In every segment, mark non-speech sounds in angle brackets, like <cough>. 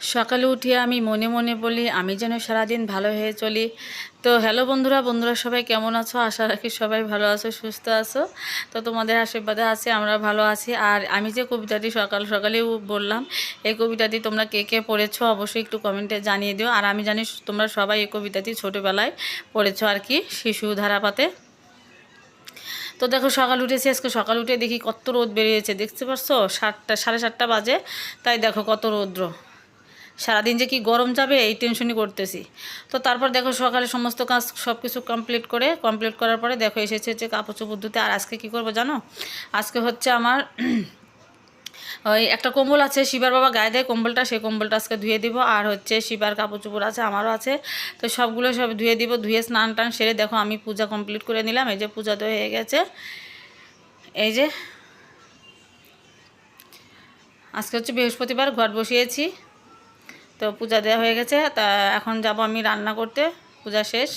সকালে উঠে আমি মনে মনে বলি, আমি যেন সারাদিন ভালো হয়ে চলি। তো হ্যালো বন্ধুরা বন্ধুরা সবাই কেমন আছো? আশা রাখি সবাই ভালো আছো, সুস্থ আছো। তো তোমাদের আশীর্বাদে আছে, আমরা ভালো আছি। আর আমি যে কবিতাটি সকাল সকালেও বললাম, এই কবিতাটি তোমরা কে কে পড়েছো অবশ্যই একটু কমেন্টে জানিয়ে দিও। আর আমি জানি তোমরা সবাই এই কবিতাটি ছোটোবেলায় পড়েছো আর কি, শিশু ধারাপাতে। তো দেখো, সকাল উঠেছি, আজকে সকাল উঠে দেখি কত রোদ বেরিয়েছে, দেখতে পারছ? সাতটা, সাড়ে সাতটা বাজে, তাই দেখো কত রৌদ্র। সারাদিন যে কি গরম যাবে, এই টেনশনই করতেছি। তো তারপর দেখো সকালে সমস্ত কাজ সব কিছু কমপ্লিট করে কমপ্লিট করার পরে দেখো এসেছে হচ্ছে কাপড় চোপড় ধুতে। আর আজকে কি করব জানো? আজকে হচ্ছে আমার <clears throat> ওই একটা কম্বল আছে, শিবার বাবা গায়ে দেয় কম্বলটা, সেই কম্বলটা আজকে ধুয়ে দিব। আর হচ্ছে শিবার কাপড় চোপড় আছে, আমারও আছে। তো সবগুলো সব ধুয়ে দিব, ধুয়ে স্নান টান সেরে দেখো আমি পূজা কমপ্লিট করে নিলাম। এই যে পূজা তো হয়ে গেছে। এই যে আজকে হচ্ছে বৃহস্পতিবার ঘর বসিয়েছি। তো পূজা দেওয়া হয়ে গেছে, তা এখন যাব আমি রান্না করতে, পূজা শেষ।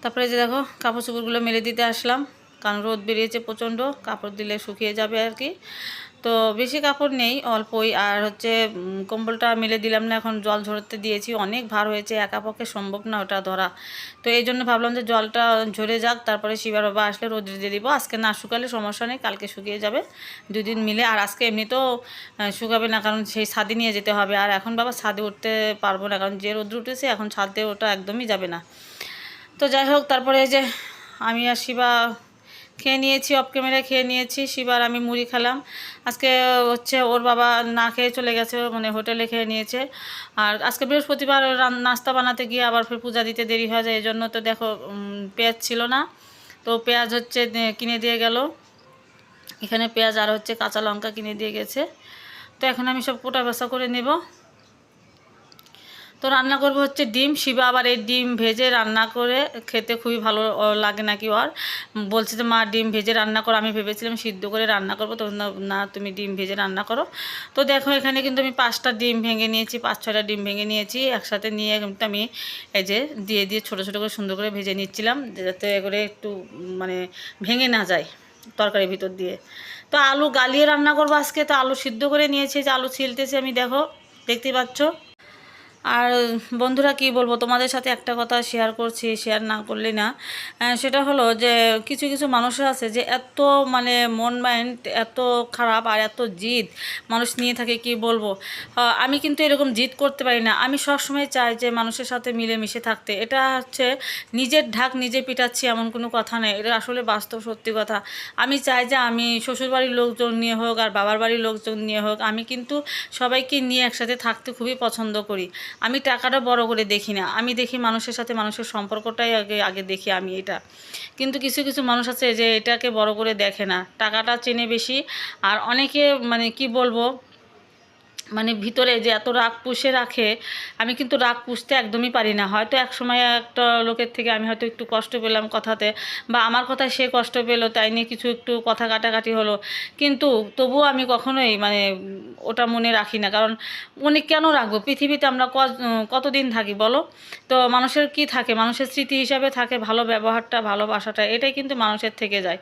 তারপরে যে দেখো, কাপড় চোপড়গুলো মেলে দিতে আসলাম, কারণ রোদ বেরিয়েছে প্রচণ্ড, কাপড় দিলে শুকিয়ে যাবে আর কি। তো বেশি কাপড় নেই, অল্পই। আর হচ্ছে কম্বলটা মেলে দিলাম না, এখন জল ঝরতে দিয়েছি। অনেক ভার হয়েছে, একা পক্ষে সম্ভব না ওটা ধরা। তো এই জন্য ভাবলাম যে জলটা ঝরে যাক, তারপরে শিবার বাবা আসলে রোদ দিয়ে দিব। আজকে না শুকালে সমস্যা নেই, কালকে শুকিয়ে যাবে দুদিন মিলে। আর আজকে এমনিতেও শুকাবে না, কারণ সেই ছাদে নিয়ে যেতে হবে। আর এখন বাবা ছাদে উঠতে পারব না, কারণ যে রোদ্র উঠেছে, এখন ছাদে ওটা একদমই যাবে না। তো যাই হোক, তারপরে যে আমি আর শিবা খেয়ে নিয়েছি অফ ক্যামেরায় খেয়ে নিয়েছি। শিবার আমি মুড়ি খেলাম। আজকে হচ্ছে ওর বাবা না খেয়ে চলে গেছে মানে হোটেলে খেয়ে নিয়েছে। আর আজকে বৃহস্পতিবার নাস্তা বানাতে গিয়ে আবার ফের পূজা দিতে দেরি হয়ে যায় এই জন্য তো দেখো পেঁয়াজ ছিল না। তো পেঁয়াজ হচ্ছে কিনে দিয়ে গেল। এখানে পেঁয়াজ আর হচ্ছে কাঁচা লঙ্কা কিনে দিয়ে গেছে। তো এখন আমি সব কোটা বেসা করে নেব। তো রান্না করব হচ্ছে ডিম। শিবা আবার এই ডিম ভেজে রান্না করে খেতে খুবই ভালো লাগে নাকি ওর। বলছে যে, মা, ডিম ভেজে রান্না করো। আমি ভেবেছিলাম সিদ্ধ করে রান্না করব, তো না- তুমি ডিম ভেজে রান্না করো। তো দেখো, এখানে কিন্তু আমি পাঁচটা ডিম ভেঙে নিয়েছি, পাঁচ, ছয়টা ডিম ভেঙে নিয়েছি। একসাথে নিয়ে কিন্তু আমি এই যে দিয়ে দিয়ে ছোটো ছোটো করে সুন্দর করে ভেজে নিচ্ছিলাম, যাতে করে একটু মানে ভেঙে না যায় তরকারির ভিতর দিয়ে। তো আলু গালিয়ে রান্না করব আজকে। তো আলু সিদ্ধ করে নিয়েছি, যে আলু ছিলতেছি আমি, দেখো দেখতে পাচ্ছ। আর বন্ধুরা কি বলব, তোমাদের সাথে একটা কথা শেয়ার করছি শেয়ার না করলে না। সেটা হলো যে, কিছু কিছু মানুষ আছে যে এত মানে মন মাইন্ড এত খারাপ আর এত জিদ, মানুষ নিয়ে থাকে কি বলব? আমি কিন্তু এরকম জিদ করতে পারি না। আমি সবসময় চাই যে মানুষের সাথে মিলেমিশে থাকতে। এটা হচ্ছে নিজের ঢাক নিজে পিটাচ্ছি এমন কোনো কথা নেই এটা আসলে বাস্তব সত্যি কথা। আমি চাই যে আমি শ্বশুরবাড়ির লোকজন নিয়ে হোক আর বাবার বাড়ির লোকজন নিয়ে হোক, আমি কিন্তু সবাইকে নিয়ে একসাথে থাকতে খুবই পছন্দ করি। আমি টাকাটা বড় করে দেখি না। আমি দেখি মানুষের সাথে মানুষের সম্পর্কটাই আগে আগে দেখি আমি এটা। কিন্তু কিছু কিছু মানুষ আছে যে এটাকে বড় করে দেখে না। টাকাটা চেনে বেশি। আর অনেকে মানে কি বলব মানে ভিতরে যে এত রাগ পুষে রাখে, আমি কিন্তু রাগ পুষতে একদমই পারি না। হয়তো এক সময় একটা লোকের থেকে আমি হয়তো একটু কষ্ট পেলাম কথাতে, বা আমার কথায় সে কষ্ট পেল, তাই নিয়ে কিছু একটু কথা কাটাকাটি হলো। কিন্তু তবুও আমি কখনোই মানে ওটা মনে রাখি না। কারণ মনে কেন রাখব? পৃথিবীতে আমরা কতদিন থাকি বলো? তো মানুষের কি থাকে? মানুষের স্মৃতি হিসাবে থাকে ভালো ব্যবহারটা ভালোবাসাটা এটাই কিন্তু মানুষের থেকে যায়।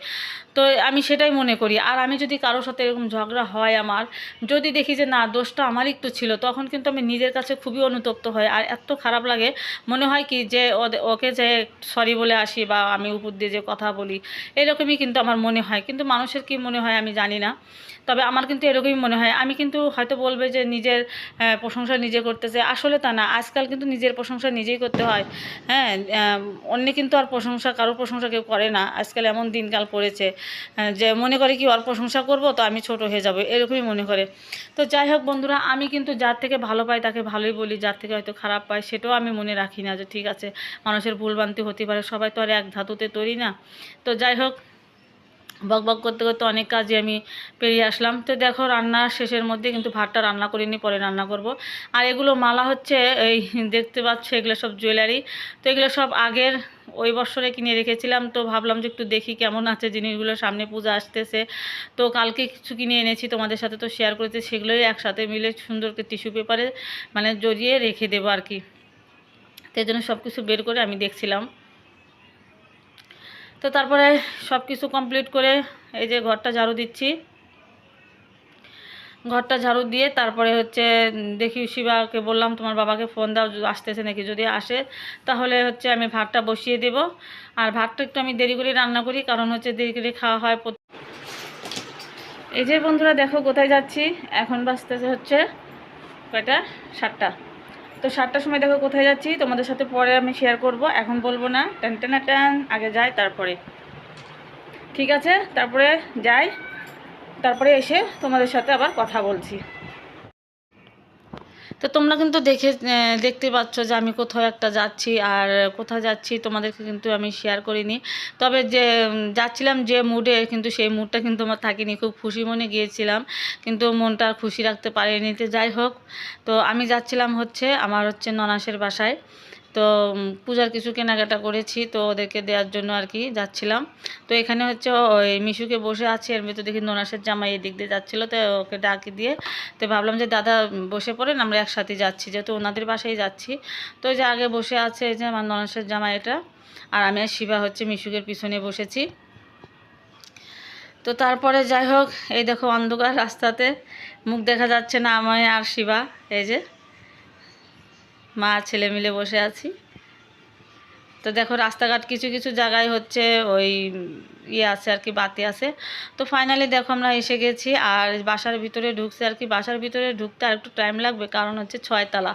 তো আমি সেটাই মনে করি। আর আমি যদি কারোর সাথে এরকম ঝগড়া হয় আমার, যদি দেখি যে না, দোষটা আমার একটু ছিল, তখন কিন্তু আমি নিজের কাছে খুবই অনুতপ্ত হয় আর এত খারাপ লাগে, মনে হয় কি যে ওকে যে সরি বলে আসি বা আমি উপর দিয়ে যে কথা বলি, এরকমই কিন্তু আমার মনে হয়। কিন্তু মানুষের কি মনে হয় আমি জানি না। তবে আমার কিন্তু এরকমই মনে হয়। আমি কিন্তু হয়তো বলবে যে নিজের প্রশংসা নিজে করতেছে। আসলে তা না। আজকাল কিন্তু নিজের প্রশংসা নিজেই করতে হয়। হ্যাঁ অন্য কিন্তু আর প্রশংসা, কারোর প্রশংসা কেউ করে না। আজকাল এমন দিনকাল পড়েছে যে মনে করে কি ওর প্রশংসা করব তো আমি ছোট হয়ে যাব, এরকমই মনে করে। তো যাই হোক বন্ধুরা, আমি কিন্তু যার থেকে ভালো পাই তাকে ভালোই বলি, যার থেকে হয়তো খারাপ পাই সেটাও আমি মনে রাখি না যে ঠিক আছে, মানুষের ভুলভ্রান্তি হতে পারে। সবাই তো আর এক ধাতুতে তৈরি না। তো যাই হোক বক বক করতে করতে অনেক কাজে আমি পেরিয়ে আসলাম। তো দেখো রান্নার শেষের মধ্যে কিন্তু ভাতটা রান্না করিনি পরে রান্না করব। আর এগুলো মালা হচ্ছে এই দেখতে পাচ্ছ এগুলো সব জুয়েলারি। তো এগুলো সব আগের ওই বছরে কিনে রেখেছিলাম। তো ভাবলাম যে একটু দেখি কেমন আছে জিনিসগুলো, সামনে পূজা আসতেছে। তো কালকে কিছু কিনে এনেছি তোমাদের সাথে তো শেয়ার করেছি, সেগুলোই একসাথে মিলে সুন্দর করে টিস্যু পেপারে মানে জড়িয়ে রেখে দেবো আর কি। তো এই জন্য সব কিছু বের করে আমি দেখছিলাম। তো তারপরে সব কিছু কমপ্লিট করে এই যে ঘরটা ঝাড়ু দিচ্ছি। ঘরটা ঝাড়ু দিয়ে তারপরে হচ্ছে দেখি শিবাকে বললাম, তোমার বাবাকে ফোন দাও আসতেছে নাকি? যদি আসে, তাহলে হচ্ছে আমি ভাতটা বসিয়ে দেব। আর ভাতটা একটু আমি দেরি করে রান্না করি, কারণ হচ্ছে দেরি করে খাওয়া হয় এই যে বন্ধুরা দেখো কোথায় যাচ্ছি। এখন বাজতেছে হচ্ছে কয়টা? সাতটা। তো সাতটার সময় দেখো কোথায় যাচ্ছি, তোমাদের সাথে পরে আমি শেয়ার করব। এখন বলব না। টান টান টান, আগে যাই, তারপরে। ঠিক আছে? তারপরে যাই, তারপরে এসে তোমাদের সাথে আবার কথা বলছি। তো তোমরা কিন্তু দেখে দেখতে পাচ্ছ যে আমি কোথাও একটা যাচ্ছি আর কোথায় যাচ্ছি তোমাদেরকে কিন্তু আমি শেয়ার করিনি। তবে যে যাচ্ছিলাম যে মুডে কিন্তু সেই মুডটা কিন্তু আমার থাকিনি। খুব খুশি মনে গিয়েছিলাম কিন্তু মনটা খুশি রাখতে পারিনি। তো যাই হোক, তো আমি যাচ্ছিলাম হচ্ছে আমার হচ্ছে ননাসের বাসায়। তো পূজার কিছু কেনাকাটা করেছি, তো ওদেরকে দেওয়ার জন্য আর কি যাচ্ছিলাম। তো এখানে হচ্ছে ওই মিশুকে বসে আছে এর ভিতর দেখি ননাসের জামাই এদিক দিয়ে যাচ্ছিল, তো ওকে ডাকি দিয়ে, তো ভাবলাম যে দাদা বসে পড়েন, আমরা একসাথে যাচ্ছি, যেহেতু ওনাদের বাসায় যাচ্ছি। তো যে আগে বসে আছে এই যে আমার ননাসের জামাই এটা, আর আমি আর শিবা হচ্ছে মিশুকের পিছনে বসেছি। তো তারপরে যাই হোক, এই দেখো অন্ধকার রাস্তাতে, মুখ দেখা যাচ্ছে না আমি আর শিবা, এই যে। মা ছেলে মিলে বসে আছি। তো দেখো, রাস্তাঘাট কিছু কিছু জায়গায় হচ্ছে ওই ইয়ে আছে আর কি, বাতি আছে। তো ফাইনালি দেখো আমরা এসে গেছি আর বাসার ভিতরে ঢুকছে আর কি। বাসার ভিতরে ঢুকতে আর একটু টাইম লাগবে, কারণ হচ্ছে ছয়তলা।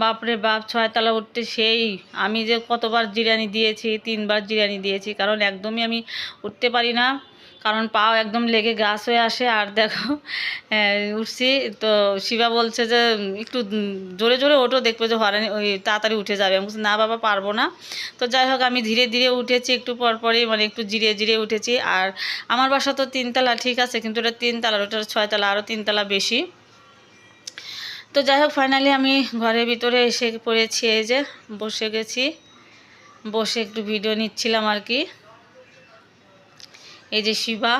বাপরে বাপ, ছয়তলা উঠতে সেই, আমি যে কতবার জিরানি দিয়েছি, তিনবার জিরানি দিয়েছি, কারণ একদমই আমি উঠতে পারি না। কারণ পাও একদম লেগে গাছ হয়ে আসে। আর দেখো উঠছি, তো শিবা বলছে যে, একটু জোরে জোরে ওঠো, দেখবে যে হরানি ওই তাড়াতাড়ি উঠে যাবে। আমি বলছি, না বাবা, পারব না। তো যাই হোক, আমি ধীরে ধীরে উঠেছি, একটু পর পরই মানে একটু জিরিয়ে জিরিয়ে উঠেছি। আর আমার বাসা তো তিনতলা ঠিক আছে, কিন্তু ওটা তিনতলা ওটা ছয়তলা আরও তিনতলা বেশি। তো যাই হোক ফাইনালি আমি ঘরের ভিতরে এসে পড়েছি, এই যে, বসে গেছি। বসে একটু ভিডিও নিচ্ছিলাম আর কি। এই যে শিবা।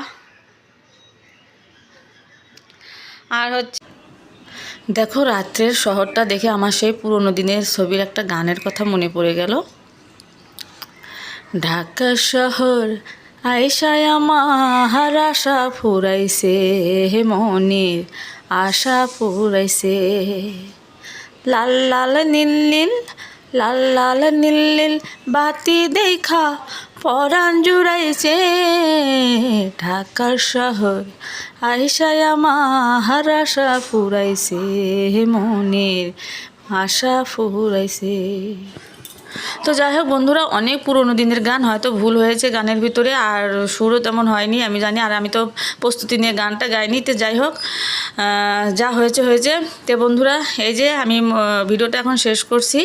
আর হচ্ছে দেখো রাত্রের শহরটা দেখে আমার সেই পুরোনো দিনের ছবির একটা গানের কথা মনে পড়ে গেল। ঢাকা শহর আয়সায় আমার আশা ফুরাইছে, হে মনির আশা ফুরাইছে। লাল লাল নীল নীল, লাল লাল নীল নীল বাতি দেখা পরাণ জুড়াইছে ঢাকার শহর আইসায় আমার আশা ফুরাইছে মনের আশা ফুরাইছে। তো যাই হোক, বন্ধুরা, অনেক পুরনো দিনের গান, হয়তো ভুল হয়েছে গানের ভিতরে, আর সুরও তেমন হয়নি, আমি জানি, আর আমি তো প্রস্তুতি নিয়ে গানটা গাইনি, তো যাই হোক যা হয়েছে হয়েছে। তো বন্ধুরা, এই যে আমি ভিডিওটা এখন শেষ করছি।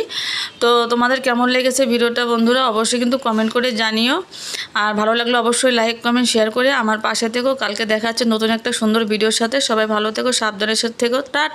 তো তোমাদের কেমন লেগেছে ভিডিওটা, বন্ধুরা, অবশ্যই কিন্তু কমেন্ট করে জানিও। আর ভালো লাগলে অবশ্যই লাইক কমেন্ট শেয়ার করে আমার পাশে থেকো। কালকে দেখা যাচ্ছে নতুন একটা সুন্দর ভিডিওর সাথে। সবাই ভালো থেকো সাবধানের সাথে থেকো। টাটা।